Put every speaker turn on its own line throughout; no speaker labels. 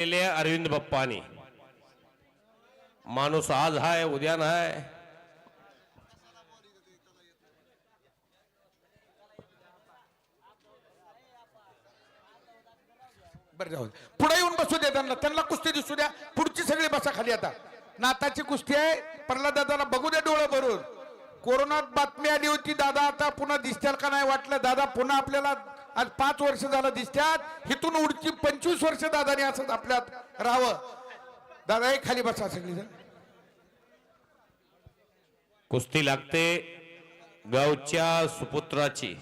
केले अरविंद बाप्पानी. माणूस आज हाय उद्या नाय
बरं जाऊ पुढे येऊन बसू दे त्यांना. त्यांना कुस्ती दिसू द्या. पुढची सगळी बसा खाली आता. नाताची कुस्ती आहे. प्रल्हाद दादाला बघू द्या डोळं भरून. कोरोनात बातमी आली होती दादा आता पुन्हा दिसत्याल का नाही? वाटलं दादा पुन्हा आपल्याला आज पाच वर्ष झालं दिसत्यात. इथून उडची पंचवीस वर्ष दादाने असंच आपल्यात राहावं. दादा एक खाली बसा सगळी
कुस्ती लागते गावच्या सुपुत्राची.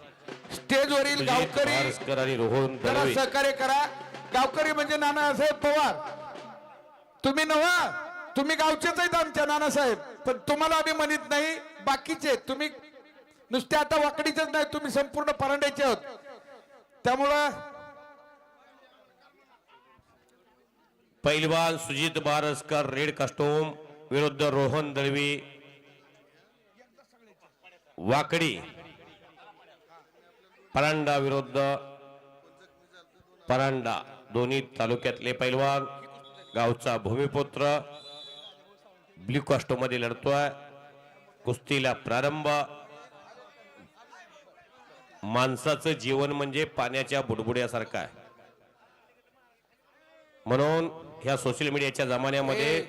स्टेजवरील
सुजित
गावकरी
रोहन
जरा सहकार्य करा. गावकरी म्हणजे नानासाहेब पवार. तुम्ही नव्हा. तुम्ही गावचेच आहेत आमच्या नानासाहेब पण तुम्हाला आम्ही म्हणत नाही बाकीचे तुम्ही नुसते आता वाकडीचेच नाही तुम्ही संपूर्ण परांड्याचे आहोत. त्यामुळं
पैलवान सुजित बारसकर रेड कस्टोम विरुद्ध रोहन दळवी वाकडी परांडा विरुद्ध परांडा दोन्ही तालुक्यातले पैलवान गावचा भूमिपुत्र ब्ल्यू मध्ये लढतोय कुस्तीला प्रारंभ माणसाचं जीवन म्हणजे पाण्याच्या बुडबुड्यासारखं आहे. म्हणून ह्या सोशल मीडियाच्या जमान्यामध्ये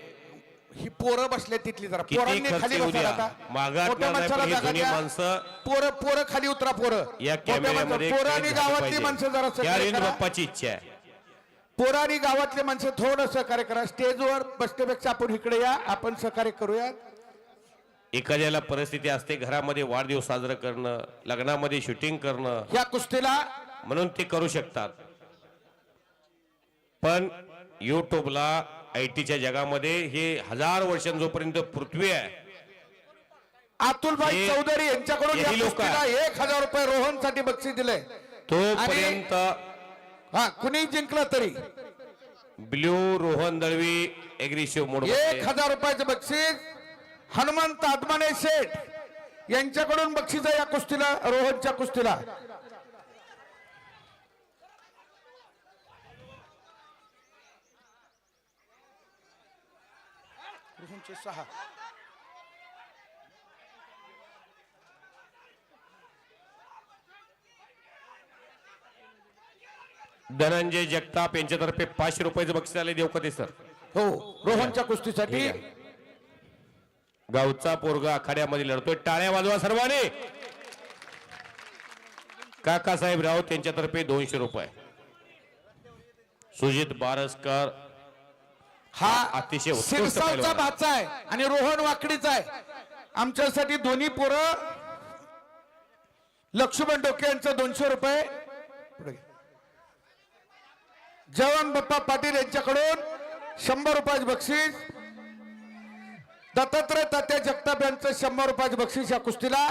ही पोरं बसले तिथली जरा.
किती
पोरांनी
खर्च
खाली
येऊ
बसा
द्या.
आता.
मागात
मोठ्या
नाही, पण
माणसाला
ही
जागा
जुनी
द्या.
माणसं
पोरं पोरं खाली उतरा पोरं.
या
मोठ्या
कॅमेऱ्यामध्ये
माणसं- पोरं आणि गावातली माणसं जरा सहकार्य करा.
बाप्पाची इच्छा आहे.
पोरं आणि गावातले माणसं थोडं सहकार्य करा. स्टेजवर बसण्यापेक्षा आपण इकडे या. आपण सहकार्य करूया
एखाद्याला परिस्थिती असते घरामध्ये वाढदिवस साजरा करणं लग्नामध्ये शूटिंग करणं.
या कुस्तीला
म्हणून ते करू शकतात. पण युट्यूबला आय टीच्या जगामध्ये हे हजार वर्षां जोपर्यंत पृथ्वी आहे.
अतुलभाई चौधरी यांच्याकडून या
लोक
एक हजार रुपये रोहनसाठी बक्षीस दिले
तोपर्यंत
हा कुणी जिंकलं तरी?
Blue Rohan Dalvi aggressive mode
एक हजार रुपयाचं बक्षीस. हनुमंत आदमाने शेठ यांच्याकडून बक्षीस आहे या कुस्तीला रोहनच्या कुस्तीला. रोहनचे सहा.
धनंजय जगताप यांच्यातर्फे पाचशे रुपयाचं बक्षीस आले देवकते सर
हो रोहनच्या कुस्तीसाठी.
गावचा पोरगा आखाड्यामध्ये लढतोय. टाळ्या वाजवा सर्वांनी. काकासाहेब राऊत यांच्यातर्फे दोनशे रुपये. सुजित बारसकर
हा
अतिशय
शिरसावचा
पैलवान.
भाचा आहे आणि रोहन वाकडीचा आहे. आमच्यासाठी दोन्ही पोरं. लक्ष्मण डोके यांचं दोनशे रुपये. जवान बाप्पा पाटील यांच्याकडून शंभर रुपयाचं बक्षीस. ततत्र तात्या जगताप यांचं शंभर रुपयाचं बक्षीस या कुस्तीला.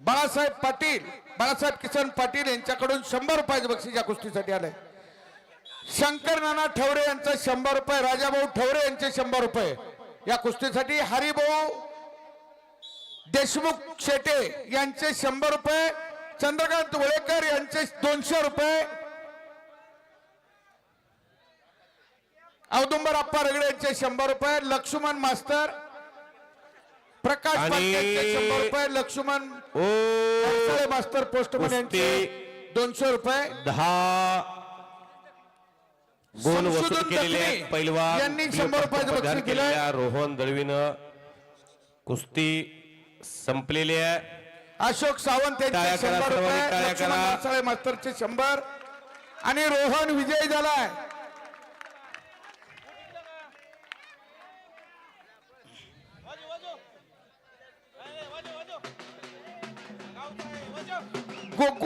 बाळासाहेब पाटील बाळासाहेब किसन पाटील यांच्याकडून शंभर रुपयाचं बक्षीस या कुस्तीसाठी आलंय. शंकर नाना ठवरे यांचं शंभर रुपये राजाभाऊ ठवरे यांचे शंभर रुपये या कुस्तीसाठी. हरिभाऊ देशमुख शेटे यांचे शंभर रुपये चंद्रकांत वळेकर यांचे दोनशे रुपये औदुंबर अप्पा रगडे यांचे शंभर रुपये लक्ष्मण मास्तर प्रकाश शंभर रुपये लक्ष्मण मास्तर पोस्टमन यांचे दोनशे रुपये.
दहा गुण वसूल केलेले पैलवान
यांनी शंभर रुपयाचं बक्षीस.
केलेल्या रोहन दळवीनं कुस्ती संपलेली आहे.
अशोक सावंत यांचे शंभर रुपये मास्तरचे शंभर. आणि रोहन विजयी झालाय. Gogô